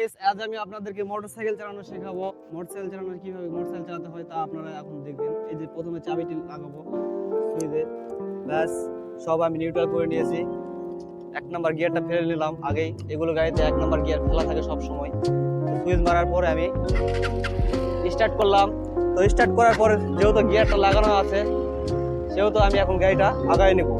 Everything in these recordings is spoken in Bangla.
গাইস, আজ আমি আপনাদেরকে মোটরসাইকেল চালানো শেখাবো। মোটরসাইকেল চালানো কীভাবে মোটরসাইকেল চালাতে হয় তা আপনারা এখন দেখবেন। এই যে প্রথমে চাবিটি লাগাবো সুইচে। ব্যাস, সব আমি নিউট্রাল করে নিয়েছি। এক নাম্বার গিয়ারটা ফেলে নিলাম আগেই। এগুলো গাড়িতে এক নাম্বার গিয়ার ফেলা থাকে সব সময় সুইচ মারার পরে আমি স্টার্ট করলাম। তো স্টার্ট করার পরে যেহেতু গিয়ারটা লাগানো আছে, সেহেতু আমি এখন গাড়িটা আগায় নেব।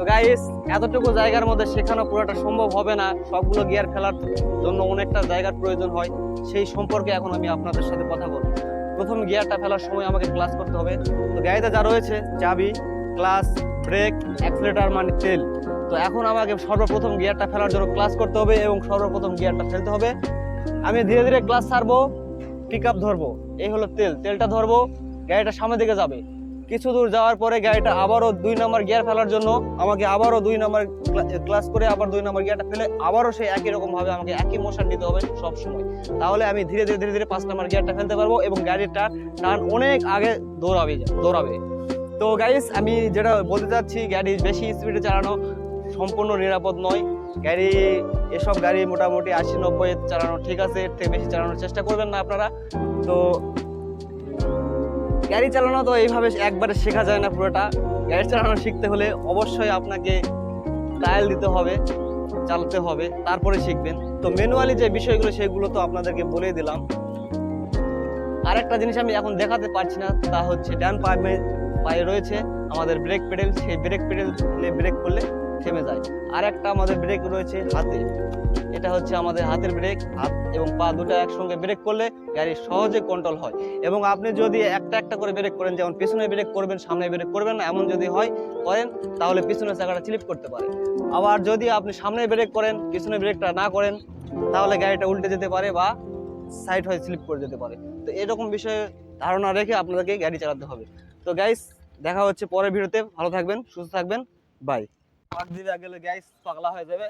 তো গাইস এতটুকু জায়গার মধ্যে শেখানো পুরোটা সম্ভব হবে না। সবগুলো গিয়ার ফেলার জন্য অনেকটা জায়গার প্রয়োজন হয়। সেই সম্পর্কে এখন আমি আপনাদের সাথে কথা বলব। প্রথম গিয়ারটা ফেলার সময় আমাকে ক্লাস করতে হবে। তো গাড়িতে যা রয়েছে, চাবি ক্লাস ব্রেক অ্যাক্সিলেটার মানে তেল। তো এখন আমাকে সর্বপ্রথম গিয়ারটা ফেলার জন্য ক্লাস করতে হবে এবং সর্বপ্রথম গিয়ারটা ফেলতে হবে। আমি ধীরে ধীরে ক্লাস ছাড়বো পিক আপ ধরবো। এই হলো তেল। তেলটা ধরবো, গাড়িটা সামনের দিকে যাবে। কিছু দূর যাওয়ার পরে গাড়িটা আবারও দুই নম্বর গিয়ার ফেলার জন্য আমাকে আবারও দুই নাম্বার ক্লাস করে আবার দুই নাম্বার গিয়ারটা ফেলে আবারও সেই একই রকম ভাবে আমাকে একই মোশন নিতে হবে সব সময় তাহলে আমি ধীরে ধীরে ধীরে ধীরে পাঁচ নম্বর গিয়ারটা ফেলতে পারব এবং গাড়ির টান টান অনেক আগে দৌড়াবে দৌড়াবে। তো গাইস আমি যেটা বলতে চাচ্ছি, গাড়ি বেশি স্পিডে চালানো সম্পূর্ণ নিরাপদ নয়। গাড়ি, এসব গাড়ি মোটামুটি আশি নব্বই চালানো ঠিক আছে, এর থেকে বেশি চালানোর চেষ্টা করবেন না আপনারা। তো গাড়ি চালানো তো এইভাবে একবারে শেখা যায় না পুরোটা। গাড়ি চালানো শিখতে হলে অবশ্যই আপনাকে ট্রায়াল দিতে হবে, চালাতে হবে, তারপরে শিখবেন। তো ম্যানুয়ালি যে বিষয়গুলো, সেগুলো তো আপনাদেরকে বলে দিলাম। আরেকটা জিনিস আমি এখন দেখাতে পারছি না, তা হচ্ছে ডান পায়ে পায়ে রয়েছে আমাদের ব্রেক পেডেল সেই ব্রেক পেডেলে ব্রেক করলে থেমে যায়। আর একটা আমাদের ব্রেক রয়েছে হাতে। এটা হচ্ছে আমাদের হাতের ব্রেক হাত এবং পা দুটো একসঙ্গে ব্রেক করলে গাড়ি সহজে কন্ট্রোল হয়। এবং আপনি যদি একটা একটা করে ব্রেক করেন, যেমন পিছনে ব্রেক করবেন, সামনে ব্রেক করবেন না, এমন যদি হয়, করেন, তাহলে পিছনের চাকাটা স্লিপ করতে পারে। আবার যদি আপনি সামনে ব্রেক করেন, পিছনে ব্রেকটা না করেন, তাহলে গাড়িটা উল্টে যেতে পারে বা সাইড হয়ে স্লিপ করে যেতে পারে। তো এরকম বিষয়ে ধারণা রেখে আপনাদেরকে গাড়ি চালাতে হবে। তো গাইস দেখা হচ্ছে পরের ভিডিওতে ভালো থাকবেন, সুস্থ থাকবেন। বাই পাক দিবে গেলে গাইস পাগলা হয়ে যাবে।